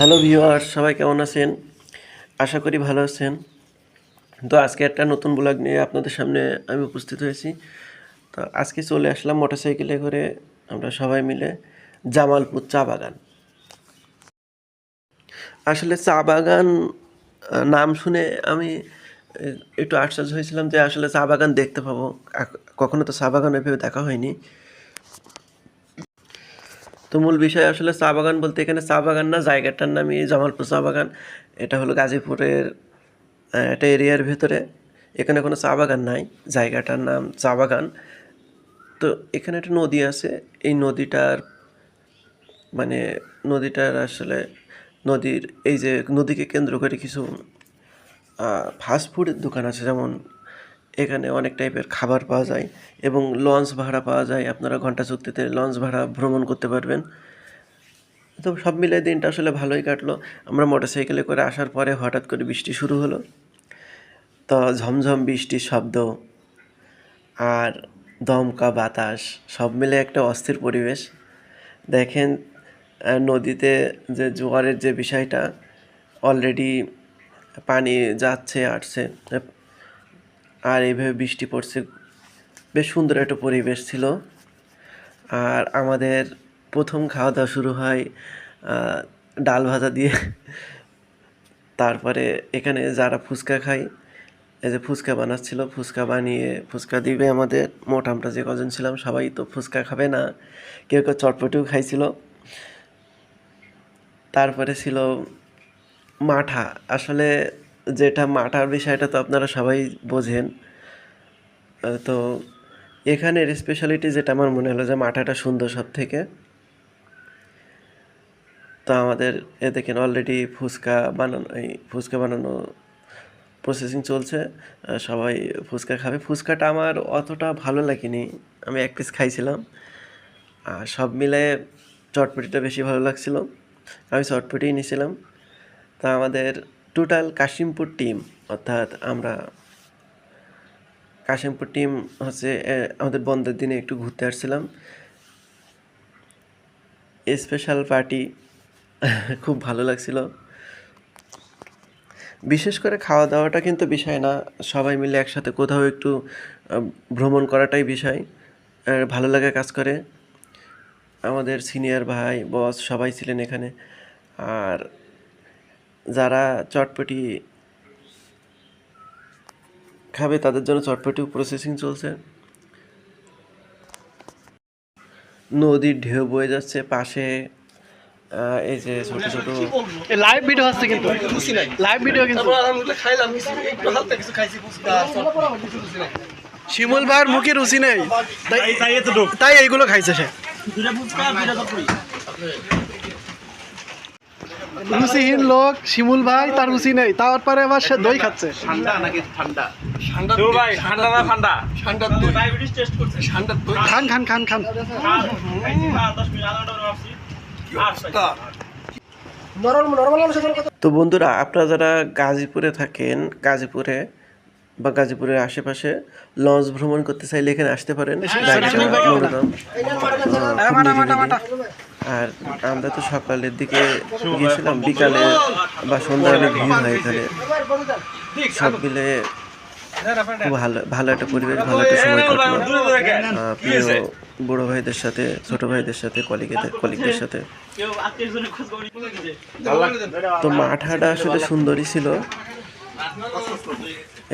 Hello viewer সবাই কেমন আছেন? আশা করি ভালো আছেন। তো আজকে একটা নতুন ব্লগ নিয়ে আপনাদের সামনে আমি উপস্থিত হয়েছি। তো আজকে চলে আসলাম মোটরসাইকেলে করে আমরা সবাই মিলে জামালপুর চা বাগান। আসলে চা বাগান নাম শুনে আমি একটু আশ্চর্য হয়েছিলাম যে আসলে চা বাগান দেখতে পাবো। কখনো তো চা বাগান ওইভাবে দেখা হয়নি। তো মূল বিষয় আসলে চা বাগান বলতে এখানে চা বাগান না, জায়গাটার নামই জামালপুর চা বাগান। এটা হলো গাজীপুরের একটা এরিয়ার ভেতরে। এখানে কোনো চা বাগান নাই, জায়গাটার নাম চা বাগান। তো এখানে একটা নদী আছে, এই নদীটার মানে নদীটার আসলে নদীর, এই যে নদীকে কেন্দ্র করে কিছু ফাস্ট ফুডের দোকান আছে, যেমন এখানে অনেক টাইপের খাবার পাওয়া যায় এবং লঞ্চ ভাড়া পাওয়া যায়। আপনারা ঘণ্টা চুক্তিতে লঞ্চ ভাড়া ভ্রমণ করতে পারবেন। তো সব মিলিয়ে দিনটা আসলে ভালোই কাটলো। আমরা মোটরসাইকেলে করে আসার পরে হঠাৎ করে বৃষ্টি শুরু হলো। তো ঝমঝম বৃষ্টির শব্দ আর দমকা বাতাস, সব মিলে একটা অস্থির পরিবেশ। দেখেন নদীতে যে জোয়ারের যে বিষয়টা অলরেডি পানি যাচ্ছে, আসছে। আর এইভাবে বৃষ্টি পড়ছে, বেশ সুন্দর একটা পরিবেশ ছিল। আর আমাদের প্রথম খাওয়া দাওয়া শুরু হয় ডাল ভাজা দিয়ে। তারপরে এখানে যারা ফুচকা খায়, এই যে ফুচকা বানাচ্ছিল, ফুচকা বানিয়ে ফুচকা দিবে আমাদের। মোট আমরা যে কজন ছিলাম, সবাই তো ফুচকা খাবে না। কেউ কেউ চটপটিও খাইছিল। তারপরে ছিল মাঠা। আসলে যেটা মাটার বিষয়টা তো আপনারা সবাই বোঝেন। তো এখানের স্পেশালিটি যেটা আমার মনে হলো যে মাঠাটা সুন্দর সব থেকে তো আমাদের এ দেখেন অলরেডি ফুচকা বানানো, এই ফুচকা বানানো প্রসেসিং চলছে। সবাই ফুচকা খাবে। ফুচকাটা আমার অতটা ভালো লাগেনি। আমি এক পিস খাইছিলাম। আর সব মিলে চটপটিটা বেশি ভালো লাগছিল। আমি চটপটিই নিয়েছিলাম তা আমাদের টোটাল কাশিমপুর টিম, অর্থাৎ আমরা কাশিমপুর টিম হচ্ছে আমাদের বন্ধের দিনে একটু ঘুরতে আসছিলাম। স্পেশাল পার্টি খুব ভালো লাগছিল। বিশেষ করে খাওয়া দাওয়াটা কিন্তু বিষয় না, সবাই মিলে একসাথে কোথাও একটু ভ্রমণ করাটাই বিষয় আর ভালো লাগে কাজ করে। আমাদের সিনিয়র ভাই, বস সবাই ছিলেন এখানে। আর যারা চটপটি খাবে তাদের জন্য চটপটিও প্রসেসিং চলছে। নদীর ঢেউ বয়ে যাচ্ছে পাশে এই যে ছোট ছোট লাইভ ভিডিও হচ্ছে কিন্তু। লাইভ ভিডিও কিন্তু। তারপর আলহামদুলিল্লাহ খাইলাম কিছু একটু হালকা কিছু খাইছি ফুচকা চটপটি, কিছু কিছু নাই। শিমুল ভাইয়ের মুখে রুচি নেই। তাই তাই এইগুলো খাইছে সে। রুচিহীন লোক শিমুল ভাই তার রুচি নেই। তারপরে আবার সে দই খাচ্ছে। ঠান্ডা ভাই ঠান্ডা? না ঠান্ডা? ঠান্ডার দই। ঠান্ডার দই। খান খান খান খান। তো বন্ধুরা আপনারা যারা গাজীপুরে থাকেন গাজীপুরে বা গাজীপুরের আশেপাশে লঞ্চ ভ্রমণ করতে চাইলে এখানে আসতে পারেন। আর আমরা তো সকালের দিকে গিয়েছিলাম, বিকালে বা সন্ধ্যায় অনেক ভিড় হয় এখানে। সব মিলে খুব ভালো ভালো একটা পরিবেশ, ভালো একটা সময় কাটলো। প্রিয় বড় ভাইদের সাথে, ছোট ভাইদের সাথে, কলিগেদের, কলিগদের সাথে। তো মাঠাটা আসলে সুন্দরই ছিল।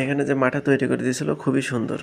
এখানে যে মাঠা তৈরি করে দিয়েছিল, খুবই সুন্দর।